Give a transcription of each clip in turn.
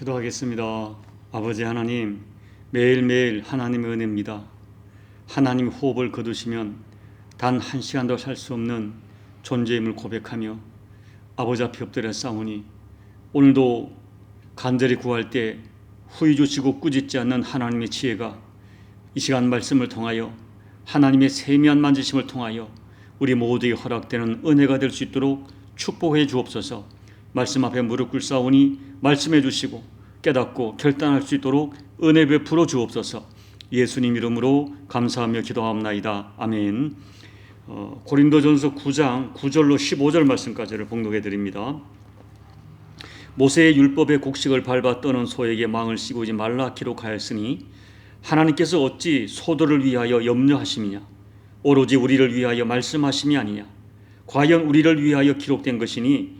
기도하겠습니다. 아버지 하나님, 매일매일 하나님의 은혜입니다. 하나님 호흡을 거두시면 단 한 시간도 살 수 없는 존재임을 고백하며 아버지 앞에 엎드려 싸우니 오늘도 간절히 구할 때 후이 주시고 꾸짖지 않는 하나님의 지혜가 이 시간 말씀을 통하여 하나님의 세미한 만지심을 통하여 우리 모두에게 허락되는 은혜가 될 수 있도록 축복해 주옵소서. 말씀 앞에 무릎 꿇 싸우니 말씀해 주시고 깨닫고 결단할 수 있도록 은혜 베풀어 주옵소서. 예수님 이름으로 감사하며 기도하옵나이다. 아멘. 어, 고린도전서 9장 9절로 15절 말씀까지를 봉독해 드립니다. 모세의 율법의 곡식을 밟아 떠는 소에게 망을 씌우지 말라 기록하였으니 하나님께서 어찌 소들을 위하여 염려하심이냐 오로지 우리를 위하여 말씀하심이 아니냐 과연 우리를 위하여 기록된 것이니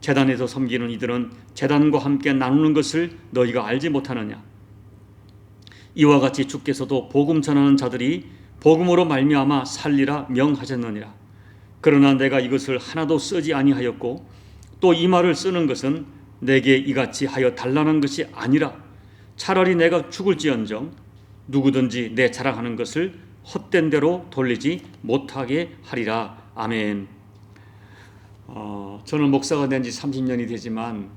재단에서 섬기는 이들은 재단과 함께 나누는 것을 너희가 알지 못하느냐? 이와 같이 주께서도 복음 전하는 자들이 복음으로 말미암아 살리라 명하셨느니라. 그러나 내가 이것을 하나도 쓰지 아니하였고 또 이 말을 쓰는 것은 내게 이같이 하여 달라는 것이 아니라 차라리 내가 죽을지언정 누구든지 내 자랑하는 것을 헛된 대로 돌리지 못하게 하리라. 아멘. 어, 저는 목사가 된 지 30년이 되지만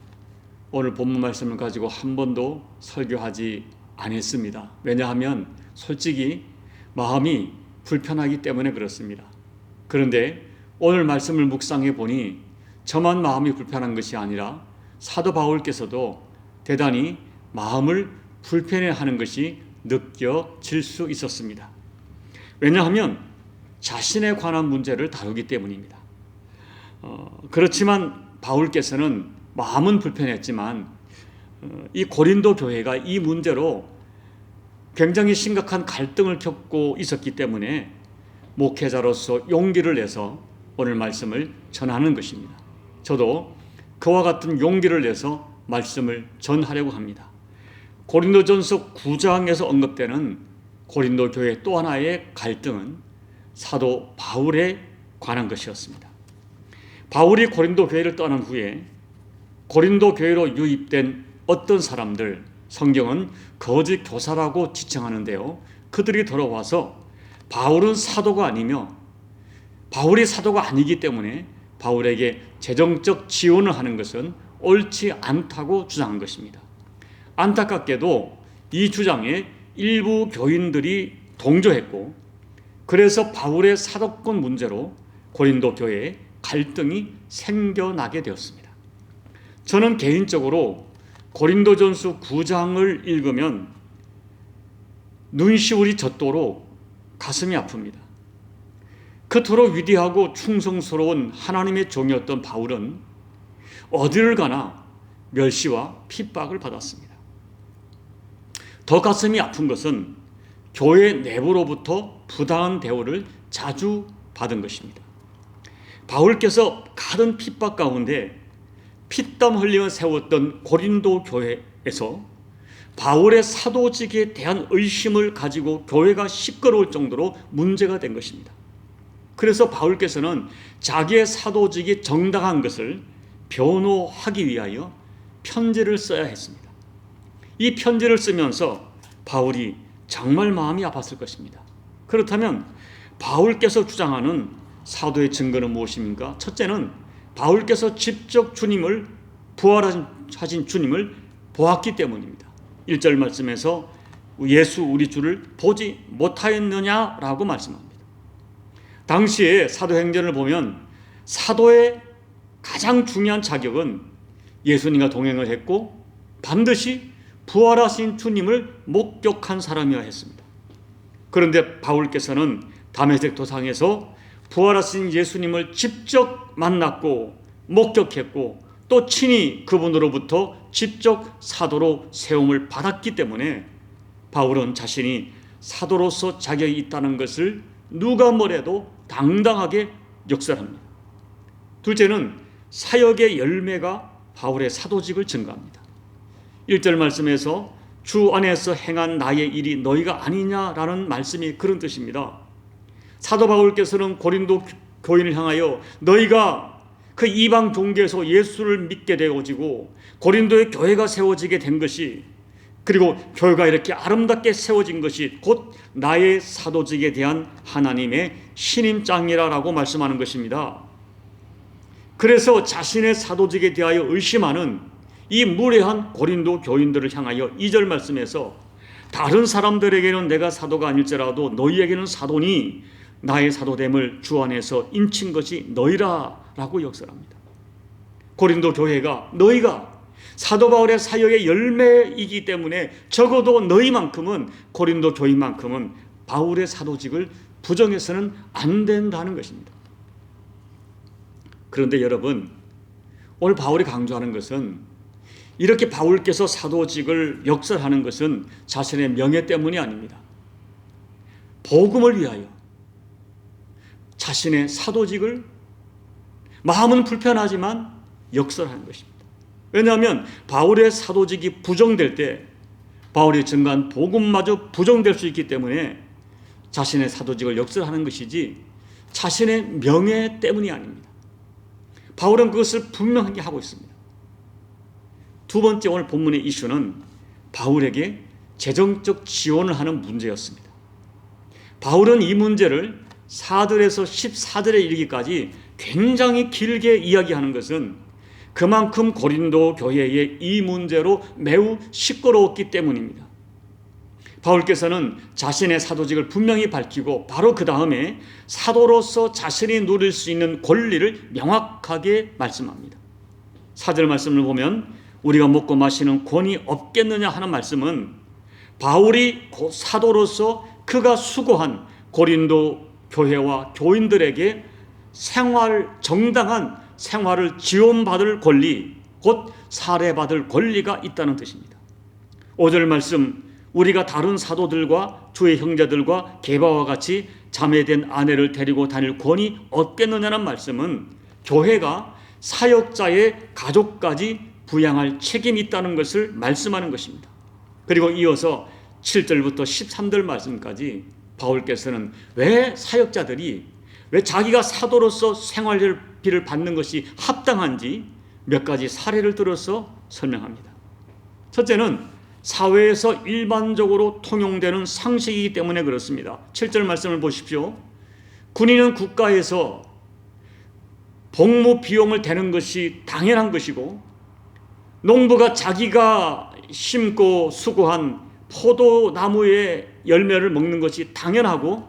오늘 본문 말씀을 가지고 한 번도 설교하지 않았습니다. 왜냐하면 솔직히 마음이 불편하기 때문에 그렇습니다. 그런데 오늘 말씀을 묵상해 보니 저만 마음이 불편한 것이 아니라 사도 바울께서도 대단히 마음을 불편해 하는 것이 느껴질 수 있었습니다. 왜냐하면 자신에 관한 문제를 다루기 때문입니다. 어, 그렇지만 바울께서는 마음은 불편했지만 어, 이 고린도 교회가 이 문제로 굉장히 심각한 갈등을 겪고 있었기 때문에 목회자로서 용기를 내서 오늘 말씀을 전하는 것입니다. 저도 그와 같은 용기를 내서 말씀을 전하려고 합니다. 고린도전서 9장에서 언급되는 고린도 교회 또 하나의 갈등은 사도 바울에 관한 것이었습니다. 바울이 고린도 교회를 떠난 후에 고린도 교회로 유입된 어떤 사람들 성경은 거짓 교사라고 지칭하는데요. 그들이 돌아와서 바울은 사도가 아니며 바울이 사도가 아니기 때문에 바울에게 재정적 지원을 하는 것은 옳지 않다고 주장한 것입니다. 안타깝게도 이 주장에 일부 교인들이 동조했고 그래서 바울의 사도권 문제로 고린도 교회에 갈등이 생겨나게 되었습니다. 저는 개인적으로 고린도전수 9장을 읽으면 눈시울이 젖도록 가슴이 아픕니다. 그토록 위대하고 충성스러운 하나님의 종이었던 바울은 어디를 가나 멸시와 핍박을 받았습니다. 더 가슴이 아픈 것은 교회 내부로부터 부당한 대우를 자주 받은 것입니다. 바울께서 가든 핍박 가운데 피땀 흘리며 세웠던 고린도 교회에서 바울의 사도직에 대한 의심을 가지고 교회가 시끄러울 정도로 문제가 된 것입니다. 그래서 바울께서는 자기의 사도직이 정당한 것을 변호하기 위하여 편지를 써야 했습니다. 이 편지를 쓰면서 바울이 정말 마음이 아팠을 것입니다. 그렇다면 바울께서 주장하는 사도의 증거는 무엇입니까? 첫째는 바울께서 직접 주님을 부활하신 주님을 보았기 때문입니다. 1절 말씀에서 예수 우리 주를 보지 못하였느냐라고 말씀합니다. 당시에 사도행전을 보면 사도의 가장 중요한 자격은 예수님과 동행을 했고 반드시 부활하신 주님을 목격한 사람이어야 했습니다. 그런데 바울께서는 다메섹 도상에서 부활하신 예수님을 직접 만났고 목격했고 또 친히 그분으로부터 직접 사도로 세움을 받았기 때문에 바울은 자신이 사도로서 자격이 있다는 것을 누가 뭐래도 당당하게 역설합니다. 둘째는 사역의 열매가 바울의 사도직을 증가합니다. 1절 말씀에서 주 안에서 행한 나의 일이 너희가 아니냐라는 말씀이 그런 뜻입니다. 사도 바울께서는 고린도 교인을 향하여 너희가 그 이방 종교에서 예수를 믿게 되어지고 고린도의 교회가 세워지게 된 것이 그리고 교회가 이렇게 아름답게 세워진 것이 곧 나의 사도직에 대한 하나님의 신임장이라라고 말씀하는 것입니다. 그래서 자신의 사도직에 대하여 의심하는 이 무례한 고린도 교인들을 향하여 2절 말씀에서 다른 사람들에게는 내가 사도가 아닐지라도 너희에게는 사도니 나의 사도됨을 주 안에서 인친 것이 너희라라고 역설합니다. 고린도 교회가 너희가 사도 바울의 사역의 열매이기 때문에 적어도 너희만큼은 고린도 교인만큼은 바울의 사도직을 부정해서는 안 된다는 것입니다. 그런데 여러분 오늘 바울이 강조하는 것은 이렇게 바울께서 사도직을 역설하는 것은 자신의 명예 때문이 아닙니다. 복음을 위하여 자신의 사도직을 마음은 불편하지만 역설하는 것입니다. 왜냐하면 바울의 사도직이 부정될 때 바울이 증거한 복음마저 부정될 수 있기 때문에 자신의 사도직을 역설하는 것이지 자신의 명예 때문이 아닙니다. 바울은 그것을 분명하게 하고 있습니다. 두 번째 오늘 본문의 이슈는 바울에게 재정적 지원을 하는 문제였습니다. 바울은 이 문제를 4절에서 14절에 이르기까지 굉장히 길게 이야기하는 것은 그만큼 고린도 교회의 이 문제로 매우 시끄러웠기 때문입니다. 바울께서는 자신의 사도직을 분명히 밝히고 바로 그 다음에 사도로서 자신이 누릴 수 있는 권리를 명확하게 말씀합니다. 사절 말씀을 보면 우리가 먹고 마시는 권이 없겠느냐 하는 말씀은 바울이 사도로서 그가 수고한 고린도 교회와 교인들에게 생활 정당한 생활을 지원받을 권리 곧 사례받을 권리가 있다는 뜻입니다. 5절 말씀 우리가 다른 사도들과 주의 형제들과 개바와 같이 자매된 아내를 데리고 다닐 권이 없겠느냐는 말씀은 교회가 사역자의 가족까지 부양할 책임이 있다는 것을 말씀하는 것입니다. 그리고 이어서 7절부터 13절 말씀까지 바울께서는 왜 사역자들이 왜 자기가 사도로서 생활비를 받는 것이 합당한지 몇 가지 사례를 들어서 설명합니다. 첫째는 사회에서 일반적으로 통용되는 상식이기 때문에 그렇습니다. 7절 말씀을 보십시오. 군인은 국가에서 복무 비용을 대는 것이 당연한 것이고 농부가 자기가 심고 수고한 포도나무의 열매를 먹는 것이 당연하고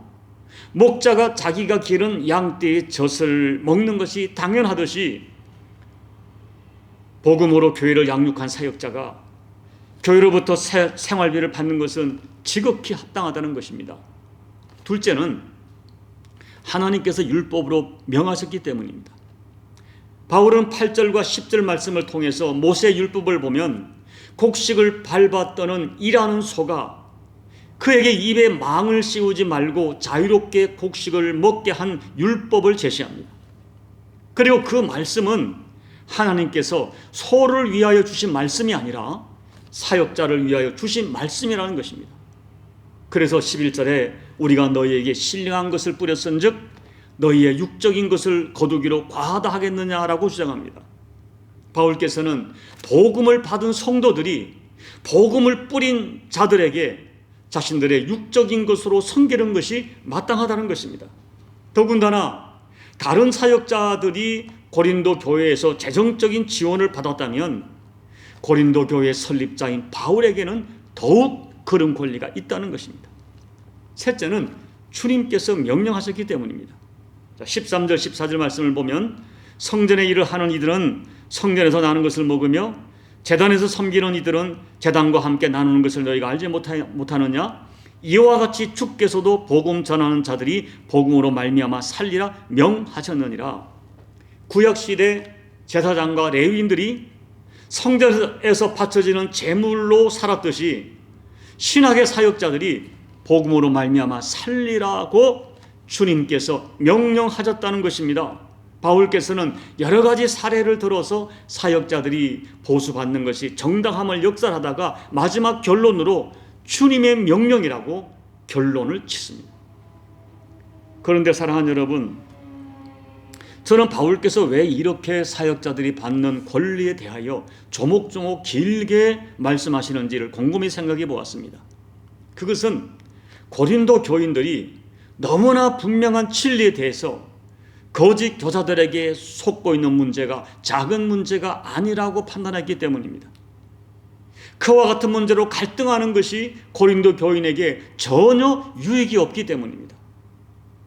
목자가 자기가 기른 양떼의 젖을 먹는 것이 당연하듯이 복음으로 교회를 양육한 사역자가 교회로부터 생활비를 받는 것은 지극히 합당하다는 것입니다. 둘째는 하나님께서 율법으로 명하셨기 때문입니다. 바울은 8절과 10절 말씀을 통해서 모세 율법을 보면 곡식을 밟았더는 일하는 소가 그에게 입에 망을 씌우지 말고 자유롭게 곡식을 먹게 한 율법을 제시합니다. 그리고 그 말씀은 하나님께서 소를 위하여 주신 말씀이 아니라 사역자를 위하여 주신 말씀이라는 것입니다. 그래서 11절에 우리가 너희에게 신령한 것을 뿌렸은즉 너희의 육적인 것을 거두기로 과하다 하겠느냐라고 주장합니다. 바울께서는 복음을 받은 성도들이 복음을 뿌린 자들에게 자신들의 육적인 것으로 섬기는 것이 마땅하다는 것입니다. 더군다나 다른 사역자들이 고린도 교회에서 재정적인 지원을 받았다면 고린도 교회 설립자인 바울에게는 더욱 그런 권리가 있다는 것입니다. 셋째는 주님께서 명령하셨기 때문입니다. 13절 14절 말씀을 보면 성전의 일을 하는 이들은 성전에서 나는 것을 먹으며 재단에서 섬기는 이들은 재단과 함께 나누는 것을 너희가 알지 못하느냐 이와 같이 주께서도 복음 전하는 자들이 복음으로 말미암아 살리라 명하셨느니라 구약 시대 제사장과 레위인들이 성전에서 바쳐지는 제물로 살았듯이 신학의 사역자들이 복음으로 말미암아 살리라고 주님께서 명령하셨다는 것입니다. 바울께서는 여러 가지 사례를 들어서 사역자들이 보수받는 것이 정당함을 역설하다가 마지막 결론으로 주님의 명령이라고 결론을 짓습니다. 그런데 사랑하는 여러분, 저는 바울께서 왜 이렇게 사역자들이 받는 권리에 대하여 조목조목 길게 말씀하시는지를 곰곰이 생각해 보았습니다. 그것은 고린도 교인들이 너무나 분명한 진리에 대해서 거짓 교사들에게 속고 있는 문제가 작은 문제가 아니라고 판단했기 때문입니다. 그와 같은 문제로 갈등하는 것이 고린도 교인에게 전혀 유익이 없기 때문입니다.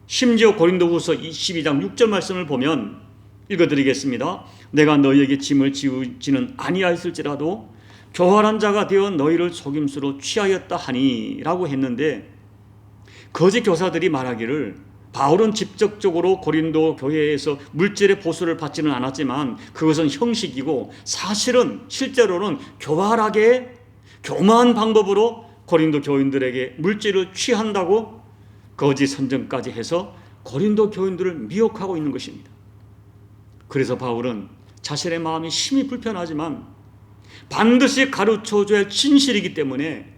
심지어 고린도후서 12장 6절 말씀을 보면 읽어드리겠습니다. 내가 너희에게 짐을 지우지는 아니하였을지라도 교활한 자가 되어 너희를 속임수로 취하였다 하니라고 했는데 거짓 교사들이 말하기를 바울은 직접적으로 고린도 교회에서 물질의 보수를 받지는 않았지만 그것은 형식이고 사실은 실제로는 교활하게 교만한 방법으로 고린도 교인들에게 물질을 취한다고 거짓 선정까지 해서 고린도 교인들을 미혹하고 있는 것입니다. 그래서 바울은 자신의 마음이 심히 불편하지만 반드시 가르쳐 줘야 진실이기 때문에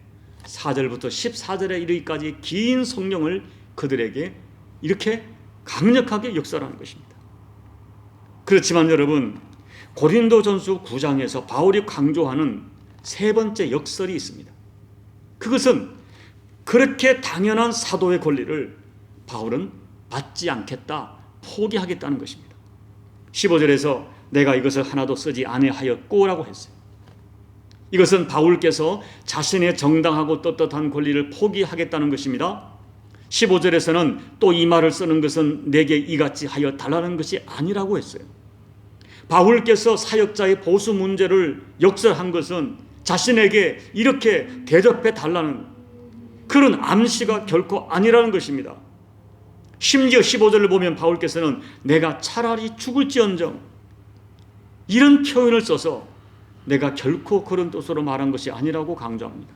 4절부터 14절에 이르기까지 긴 성령을 그들에게 이렇게 강력하게 역설하는 것입니다. 그렇지만 여러분 고린도 전수 9장에서 바울이 강조하는 세 번째 역설이 있습니다. 그것은 그렇게 당연한 사도의 권리를 바울은 받지 않겠다, 포기하겠다는 것입니다. 15절에서 내가 이것을 하나도 쓰지 아니하였고 라고 했어요. 이것은 바울께서 자신의 정당하고 떳떳한 권리를 포기하겠다는 것입니다. 15절에서는 또 이 말을 쓰는 것은 내게 이같이 하여 달라는 것이 아니라고 했어요. 바울께서 사역자의 보수 문제를 역설한 것은 자신에게 이렇게 대접해 달라는 그런 암시가 결코 아니라는 것입니다. 심지어 15절을 보면 바울께서는 내가 차라리 죽을지언정 이런 표현을 써서 내가 결코 그런 뜻으로 말한 것이 아니라고 강조합니다.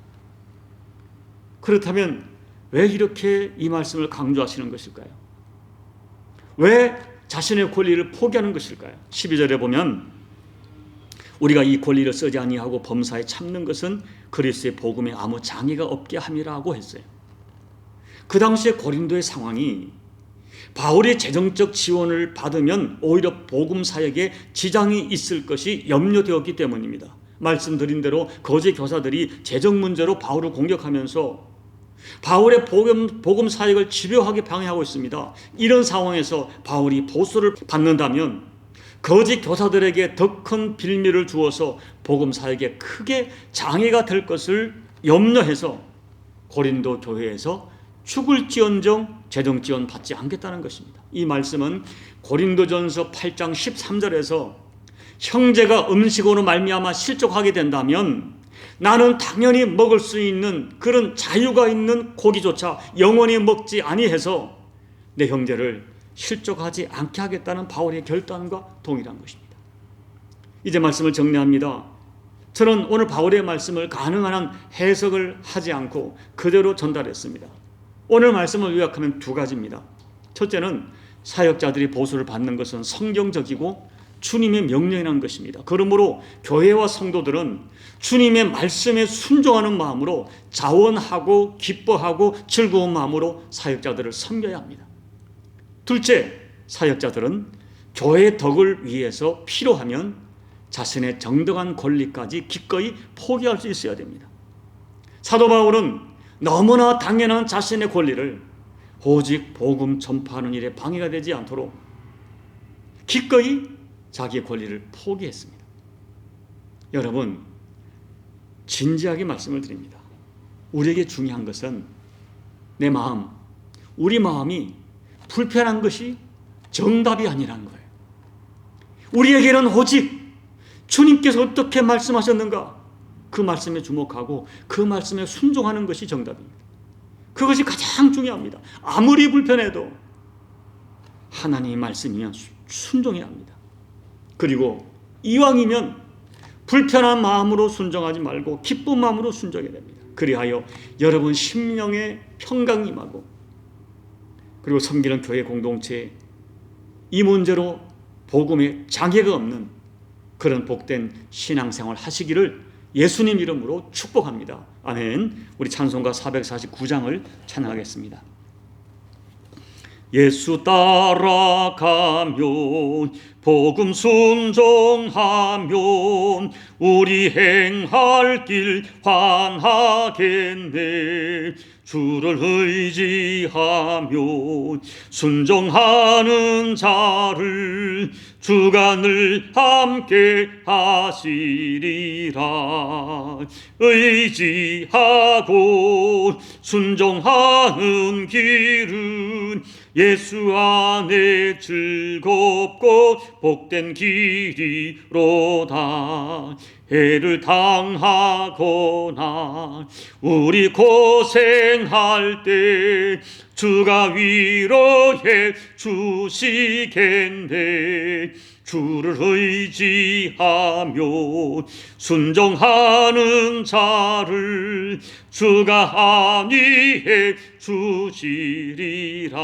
그렇다면 왜 이렇게 이 말씀을 강조하시는 것일까요? 왜 자신의 권리를 포기하는 것일까요? 12절에 보면 우리가 이 권리를 쓰지 아니하고 범사에 참는 것은 그리스의 복음에 아무 장애가 없게 함이라고 했어요. 그 당시에 고린도의 상황이 바울의 재정적 지원을 받으면 오히려 복음 사역에 지장이 있을 것이 염려되었기 때문입니다. 말씀드린 대로 거짓 교사들이 재정 문제로 바울을 공격하면서 바울의 복음, 복음 사역을 집요하게 방해하고 있습니다. 이런 상황에서 바울이 보수를 받는다면 거짓 교사들에게 더 큰 빌미를 주어서 복음 사역에 크게 장애가 될 것을 염려해서 고린도 교회에서 죽을지언정 재정 지원 받지 않겠다는 것입니다. 이 말씀은 고린도전서 8장 13절에서 형제가 음식으로 말미암아 실족하게 된다면 나는 당연히 먹을 수 있는 그런 자유가 있는 고기조차 영원히 먹지 아니해서 내 형제를 실족하지 않게 하겠다는 바울의 결단과 동일한 것입니다. 이제 말씀을 정리합니다. 저는 오늘 바울의 말씀을 가능한 한 해석을 하지 않고 그대로 전달했습니다. 오늘 말씀을 요약하면 두 가지입니다. 첫째는 사역자들이 보수를 받는 것은 성경적이고 주님의 명령이라는 것입니다. 그러므로 교회와 성도들은 주님의 말씀에 순종하는 마음으로 자원하고 기뻐하고 즐거운 마음으로 사역자들을 섬겨야 합니다. 둘째, 사역자들은 교회의 덕을 위해서 필요하면 자신의 정당한 권리까지 기꺼이 포기할 수 있어야 됩니다. 사도 바울은 너무나 당연한 자신의 권리를 오직 복음 전파하는 일에 방해가 되지 않도록 기꺼이 자기의 권리를 포기했습니다. 여러분, 진지하게 말씀을 드립니다. 우리에게 중요한 것은 내 마음, 우리 마음이 불편한 것이 정답이 아니라는 거예요. 우리에게는 오직 주님께서 어떻게 말씀하셨는가 그 말씀에 주목하고 그 말씀에 순종하는 것이 정답입니다. 그것이 가장 중요합니다. 아무리 불편해도 하나님의 말씀이면 순종해야 합니다. 그리고 이왕이면 불편한 마음으로 순종하지 말고 기쁜 마음으로 순종해야 됩니다. 그리하여 여러분 심령의 평강 임하고 그리고 섬기는 교회 공동체에 이 문제로 복음에 장애가 없는 그런 복된 신앙생활 하시기를 예수님 이름으로 축복합니다. 아멘. 우리 찬송가 449장을 찬양하겠습니다. 예수 따라가면 복음 순종하면 우리 행할 길 환하겠네. 주를 의지하며 순종하는 자를 주간을 함께 하시리라. 의지하고 순종하는 길은 예수 안에 즐겁고 복된 길이로다 해를 당하거나 우리 고생할 때 주가 위로해 주시겠네. 주를 의지하며 순종하는 자를 주가 안위해 주시리라.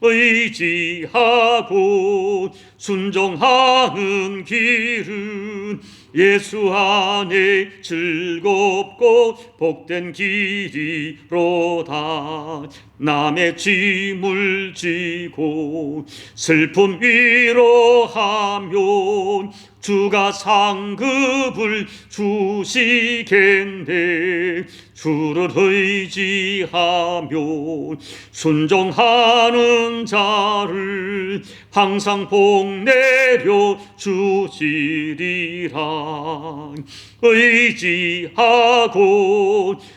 의지하고 순종하는 길은 예수 안에 즐겁고 복된 길이로다 남의 짐을 지고 슬픔 위로하면 주가 상급을 주시겠네. 주를 의지하며 순종하는 자를 항상 복 내려 주시리라 의지하고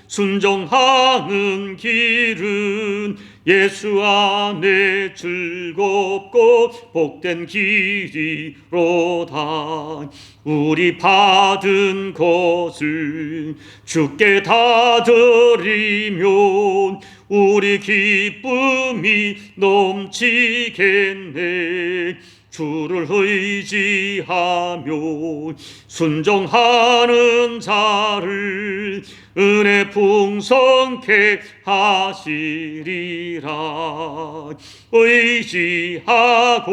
순종하는 길은 예수 안에 즐겁고 복된 길이로다 우리 받은 것을 주께 다 드리면 우리 기쁨이 넘치겠네 주를 의지하며 순종하는 자를 은혜 풍성케 하시리라. 의지하고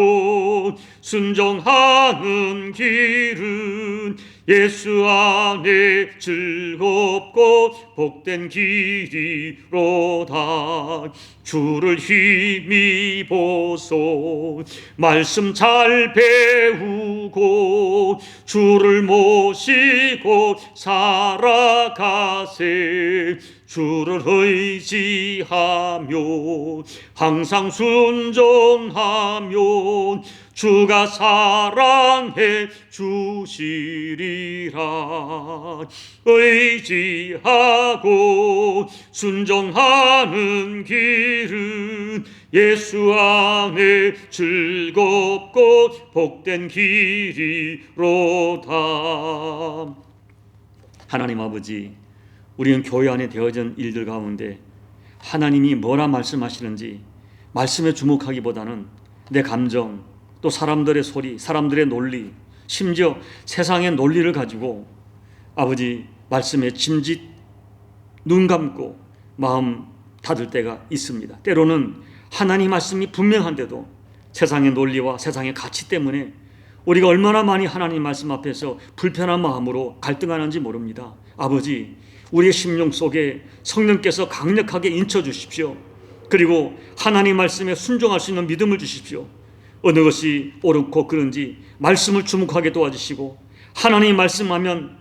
순종하는 길은 예수 안에 즐겁고 복된 길이로다 주를 힘입어서 말씀 잘 배우고 주를 모시고 살아가세. 주를 의지하며 항상 순종하며 주가 사랑해 주시리라. 의지하고 순종하는 길은 예수 안에 즐겁고 복된 길이로다. 하나님 아버지 우리는 교회 안에 되어진 일들 가운데 하나님이 뭐라 말씀하시는지 말씀에 주목하기보다는 내 감정 또 사람들의 소리, 사람들의 논리, 심지어 세상의 논리를 가지고 아버지 말씀에 짐짓 눈 감고 마음 닫을 때가 있습니다. 때로는 하나님 말씀이 분명한데도 세상의 논리와 세상의 가치 때문에 우리가 얼마나 많이 하나님 말씀 앞에서 불편한 마음으로 갈등하는지 모릅니다. 아버지, 우리의 심령 속에 성령께서 강력하게 인쳐 주십시오. 그리고 하나님 말씀에 순종할 수 있는 믿음을 주십시오. 어느 것이 옳고 그른지 말씀을 주목하게 도와주시고 하나님 말씀하면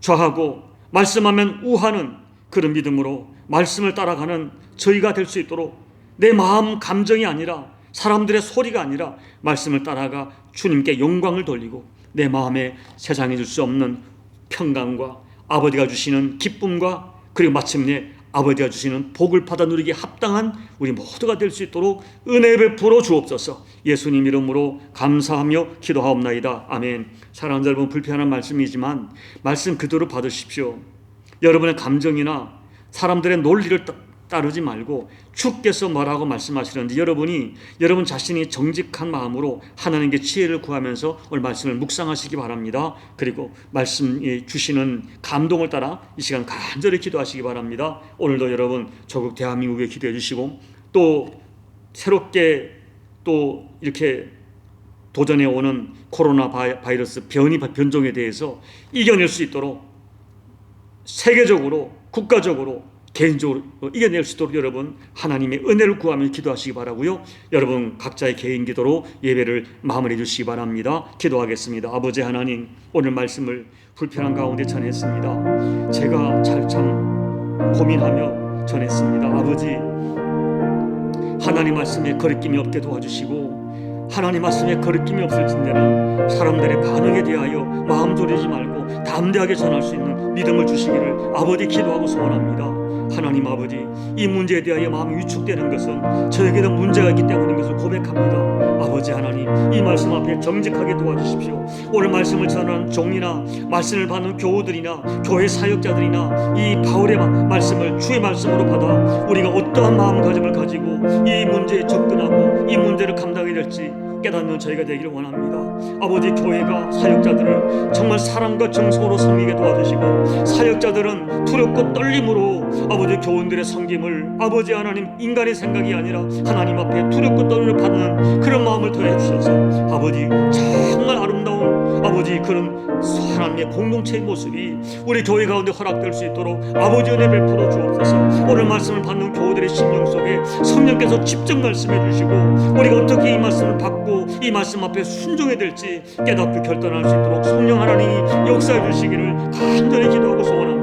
좌하고 말씀하면 우하는 그런 믿음으로 말씀을 따라가는 저희가 될 수 있도록 내 마음 감정이 아니라 사람들의 소리가 아니라 말씀을 따라가 주님께 영광을 돌리고 내 마음에 세상에 줄수 없는 평강과 아버지가 주시는 기쁨과 그리고 마침내 아버지가 주시는 복을 받아 누리기 합당한 우리 모두가 될 수 있도록 은혜 베풀어 주옵소서. 예수님 이름으로 감사하며 기도하옵나이다. 아멘. 사랑하는 여러분 불편한 말씀이지만 말씀 그대로 받으십시오. 여러분의 감정이나 사람들의 논리를 따, 따르지 말고 주께서 뭐라고 말씀하시는지 여러분이 여러분 자신이 정직한 마음으로 하나님께 지혜를 구하면서 오늘 말씀을 묵상하시기 바랍니다. 그리고 말씀이 주시는 감동을 따라 이 시간 간절히 기도하시기 바랍니다. 오늘도 여러분 조국 대한민국에 기도해 주시고 또 새롭게 또 이렇게 도전해 오는 코로나 바이- 바이러스 변이 변종에 대해서 이겨낼 수 있도록 세계적으로 국가적으로 개인적으로 이겨낼 수 있도록 여러분 하나님의 은혜를 구하며 기도하시기 바라고요. 여러분 각자의 개인 기도로 예배를 마무리해 주시기 바랍니다. 기도하겠습니다. 아버지 하나님 오늘 말씀을 불편한 가운데 전했습니다. 제가 잘 참 고민하며 전했습니다. 아버지 하나님 말씀에 거리낌이 없게 도와주시고 하나님 말씀에 거리낌이 없을진대는 사람들의 반응에 대하여 마음 졸이지 말고 담대하게 전할 수 있는 믿음을 주시기를 아버지 기도하고 소원합니다. 하나님 아버지 이 문제에 대하여 마음이 위축되는 것은 저에게도 문제가 있기 때문인 것을 고백합니다. 아버지 하나님 이 말씀 앞에 정직하게 도와주십시오. 오늘 말씀을 전하는 종이나 말씀을 받는 교우들이나 교회 사역자들이나 이 바울의 마- 말씀을 주의 말씀으로 받아 우리가 어떠한 마음가짐을 가지고 이 문제에 접근하고 이 문제를 감당해야 될지 깨닫는 저희가 되기를 원합니다. 아버지 교회가 사역자들을 정말 사랑과 정성으로 섬기게 도와주시고 사역자들은 두렵고 떨림으로 아버지 교원들의 섬김을 아버지 하나님 인간의 생각이 아니라 하나님 앞에 두렵고 떨림을 받는 그런 마음을 더해 주셔서 아버지 정말 아름다운 아버지 그런 하나님의 공동체의 모습이 우리 교회 가운데 허락될 수 있도록 아버지 은혜 베풀어 주옵소서. 오늘 말씀을 받는 교우들의 심령 속에 성령께서 직접 말씀해 주시고 우리가 어떻게 이 말씀을 받고 이 말씀 앞에 순종해야 될지 깨닫고 결단할 수 있도록 성령 하나님이 역사해 주시기를 간절히 기도하고 소원합니다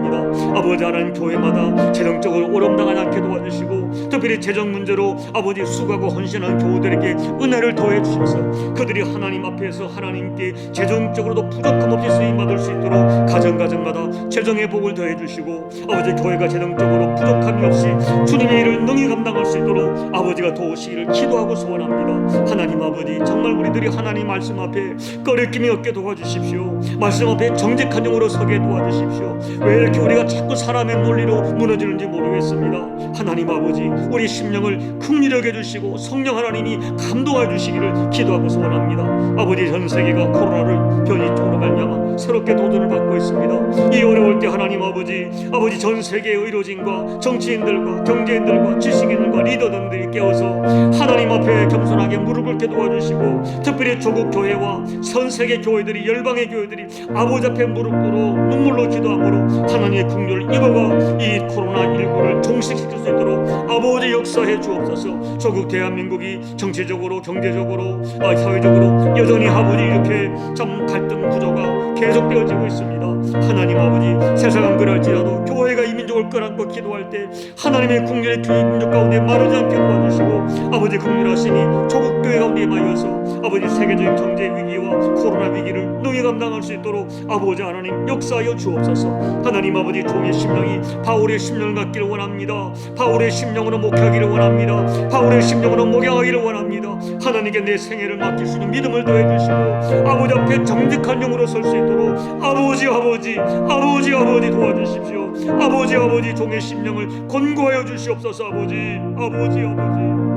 아버지 하나님 교회마다 재정적으로 오름당하지 않게 도와주시고 특별히 재정 문제로 아버지 수고하고 헌신하는 교우들에게 은혜를 더해 주셔서 그들이 하나님 앞에서 하나님께 재정적으로도 부족함 없이 쓰임 받을 수 있도록 가정 가정마다 재정의 복을 더해 주시고 아버지 교회가 재정적으로 부족함이 없이 주님의 일을 능히 감당할 수 있도록 아버지가 도우시기를 기도하고 소원합니다. 하나님 아버지 정말 우리들이 하나님 말씀 앞에 꺼리낌이 없게 도와주십시오. 말씀 앞에 정직한 영으로 서게 도와주십시오. 왜 이렇게 우리가 자꾸 사람의 논리로 무너지는지 모르겠습니다. 하나님 아버지 우리 심령을 긍휼하게 해주시고 성령 하나님이 감동해 주시기를 기도하고 소원합니다. 아버지 전 세계가 코로나를 변이 쪽으로 말미암아 새롭게 도전을 받고 있습니다. 이 어려울 때 하나님 아버지 아버지 전 세계의 의료진과 정치인들과 경제인들과 지식인들과 리더들이 깨어서 하나님 앞에 겸손하게 무릎 꿇게 도와주시고 특별히 조국 교회와 전 세계 교회들이 열방의 교회들이 아버지 앞에 무릎 꿇어 눈물로 기도함으로 하나님의 긍휼을 입어가 이 코로나 19를 종식시킬 수 있도록 아버지 역사해 주옵소서. 조국 대한민국이 정치적으로 경제적으로 아, 사회적으로 여전히 아버지 이렇게 참 갈등 구조가 계속되어지고 있습니다. 하나님 아버지 세상은 그럴지라도 교회가 이민 족을 끌안고 기도할 때 하나님의 국률의 민족 가운데 마르지 않게 도와주시고 아버지 국률하시니 조국 교회 가운데 임하여서 아버지 세계적인 경제 위기와 코로나 위기를 능히 감당할 수 있도록 아버지 하나님 역사하여 주옵소서. 하나님 아버지 종의 심령이 바울의 심령을 갖기를 원합니다. 바울의 심령으로 목회하기를 원합니다. 바울의 심령으로 목양하기를 원합니다. 하나님께 내 생애를 맡길 수 있는 믿음을 더해 주시고 아버지 앞에 정직한 영으로 설 수 있도록 아버지 아버지 아버지 아버지 도와주십시오. 아버지 아버지 종의 심령을 권고하여 주시옵소서 아버지. 아버지 아버지